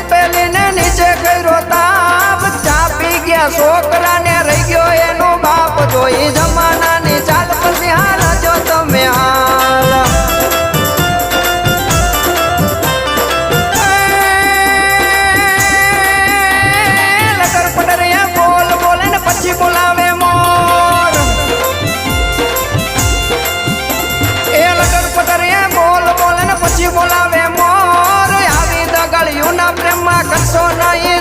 તપેલી નીચે કર્યો તાપ. ચા પી ગયા છોકરા ને રહી ગયો એનો બાપ. જોઈ જમાના i Ryan.